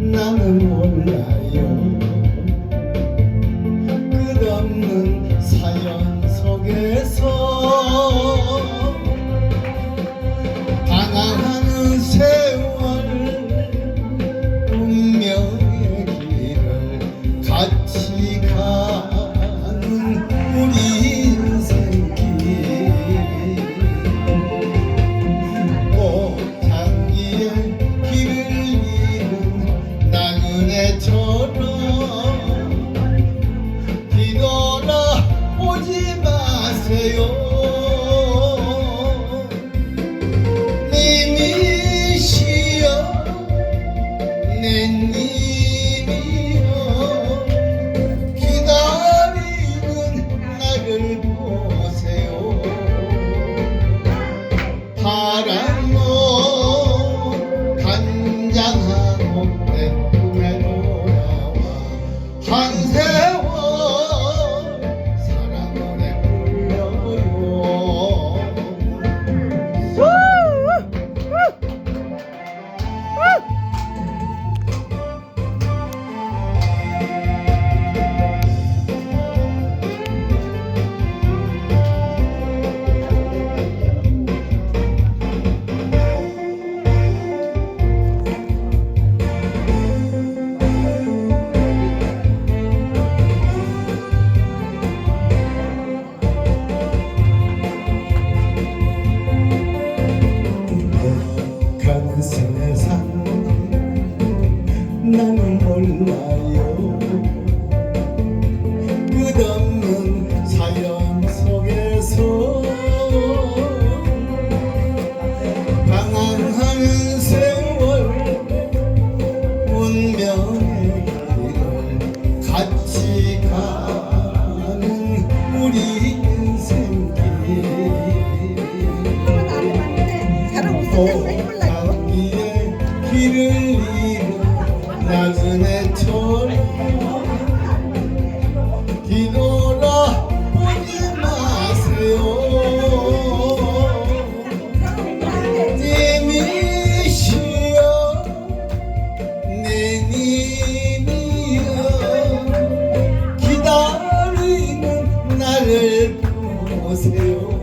나는 몰라요. 마세요 몰라요? 끝없는 사연 속에서 방황하는 세월 운명의 길을 같이 가는 우리 인생길. 꽃향기에 길을 잃은 나그네처럼 뒤돌아 보지 마세요 님이시여 내 님이여. 기다리는 나를 보세요